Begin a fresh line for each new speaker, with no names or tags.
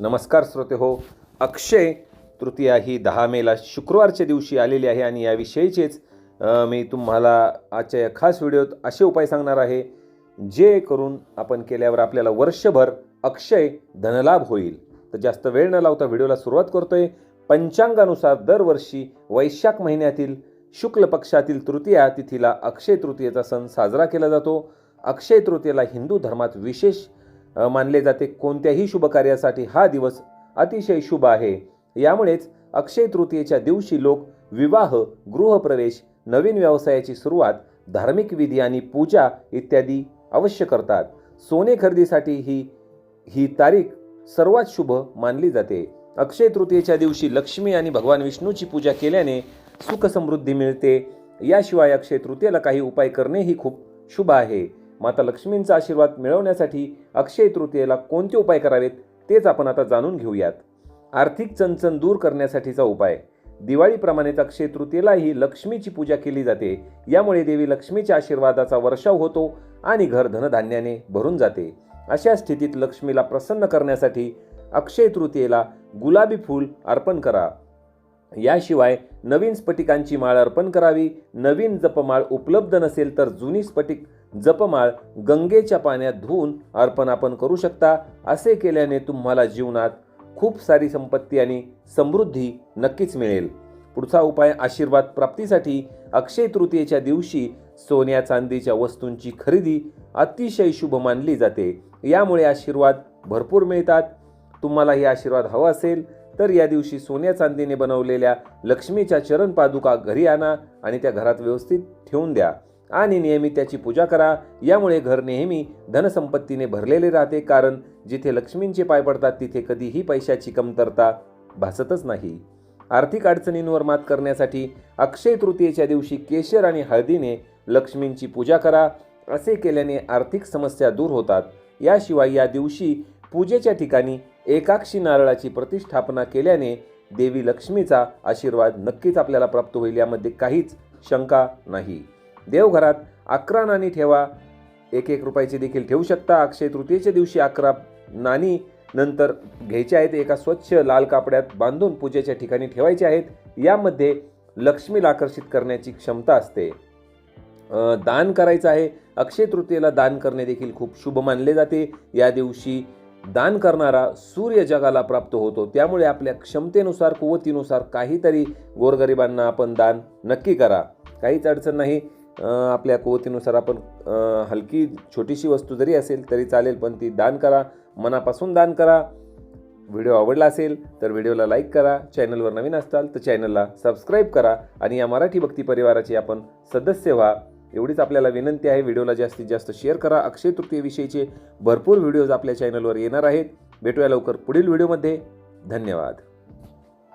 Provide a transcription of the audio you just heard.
नमस्कार श्रोते हो अक्षय तृतीया ही दहा मेला शुक्रवारच्या दिवशी आलेली आहे आणि याविषयीचेच मी तुम्हाला आजच्या या खास व्हिडिओत असे उपाय सांगणार आहे जे करून आपण केल्यावर आपल्याला वर्षभर अक्षय धनलाभ होईल. तर जास्त वेळ न लावता व्हिडिओला सुरुवात करतोय. पंचांगानुसार दरवर्षी वैशाख महिन्यातील शुक्ल पक्षातील तृतीया तिथीला अक्षय तृतीयेचा सण साजरा केला जातो. अक्षय तृतीयेला हिंदू धर्मात विशेष मानले जाते कोणत्याही शुभ कार्यासाठी हा दिवस अतिशय शुभ आहे. यामुळेच अक्षय तृतीयेच्या दिवशी लोक विवाह गृहप्रवेश नवीन व्यवसायाची सुरुवात धार्मिक विधी आणि पूजा इत्यादी अवश्य करतात. सोने खरेदीसाठी ही ही तारीख सर्वात शुभ मानली जाते. अक्षय तृतीयेच्या दिवशी लक्ष्मी आणि भगवान विष्णूची पूजा केल्याने सुख समृद्धी मिळते. याशिवाय अक्षय तृतीयेला काही उपाय करणेही खूप शुभ आहे. माता लक्ष्मींचा आशीर्वाद मिळवण्यासाठी अक्षय तृतीयेला कोणते उपाय करावेत तेच आपण आता जाणून घेऊयात. आर्थिक चणचण दूर करण्यासाठीचा उपाय. दिवाळीप्रमाणेच अक्षय तृतीयेलाही लक्ष्मीची पूजा केली जाते. यामुळे देवी लक्ष्मीच्या आशीर्वादाचा वर्षाव होतो आणि घर धनधान्याने भरून जाते. अशा स्थितीत लक्ष्मीला प्रसन्न करण्यासाठी अक्षय तृतीयेला गुलाबी फूल अर्पण करा. याशिवाय नवीन स्फटिकांची माळ अर्पण करावी नवीन जपमाळ उपलब्ध नसेल तर जुनी स्फटिक जपमाळ गंगेच्या पाण्यात धुवून अर्पण आपण करू शकता असे केल्याने तुम्हाला जीवनात खूप सारी संपत्ती आणि समृद्धी नक्कीच मिळेल. पुढचा उपाय आशीर्वाद प्राप्तीसाठी अक्षय तृतीयेच्या दिवशी सोन्या चांदीच्या वस्तूंची खरेदी अतिशय शुभ मानली जाते. यामुळे आशीर्वाद भरपूर मिळतात. तुम्हाला हे आशीर्वाद हवा असेल तर या दिवशी सोन्या चांदीने बनवलेल्या लक्ष्मीच्या चरण पादुका घरी आणा आणि त्या घरात व्यवस्थित ठेवून द्या. आणि नियमित त्याची पूजा करा. यामुळे घर नेहमी धनसंपत्तीने भरलेले राहते. कारण जिथे लक्ष्मींचे पाय पडतात तिथे कधीही पैशाची कमतरता भासतच नाही. आर्थिक अडचणींवर मात करण्यासाठी अक्षय तृतीयेच्या दिवशी केशर आणि हळदीने लक्ष्मींची पूजा करा. असे केल्याने आर्थिक समस्या दूर होतात. याशिवाय या दिवशी पूजेच्या ठिकाणी एकाक्षी नारळाची प्रतिष्ठापना केल्याने देवी लक्ष्मीचा आशीर्वाद नक्कीच आपल्याला प्राप्त होईल यामध्ये काहीच शंका नाही. देवघरात अकरा नाणी ठेवा. एक एक रुपयाची देखील ठेवू शकता. अक्षय तृतीयेच्या दिवशी अकरा नाणी नंतर घ्यायचे आहेत. एका स्वच्छ लाल कापड्यात बांधून पूजेच्या ठिकाणी ठेवायचे आहेत. यामध्ये लक्ष्मीला आकर्षित करण्याची क्षमता असते. दान करायचं आहे. अक्षय तृतीयेला दान करणे देखील खूप शुभ मानले जाते. या दिवशी दान करणारा सूर्य जगाला प्राप्त होतो. त्यामुळे आपल्या क्षमतेनुसार कुवतीनुसार काहीतरी गोरगरिबांना आपण दान नक्की करा. काहीच अडचण नाही. आपल्या कुवतीनुसार आपण हलकी छोटीशी वस्तू जरी असेल तरी चालेल पण ती दान करा. मनापासून दान करा. व्हिडिओ आवडला असेल तर व्हिडिओला लाईक करा. चॅनलवर नवीन असताल तर चॅनलला सबस्क्राईब करा. आणि या मराठी भक्ती परिवाराचे आपण सदस्य व्हा. एवढीच आपल्याला विनंती आहे. व्हिडिओला जास्तीत जास्त शेअर करा. अक्षय तृतीयेविषयीचे भरपूर व्हिडिओज आपल्या चॅनलवर येणार आहेत. भेटूया लवकर पुढील व्हिडिओमध्ये. धन्यवाद.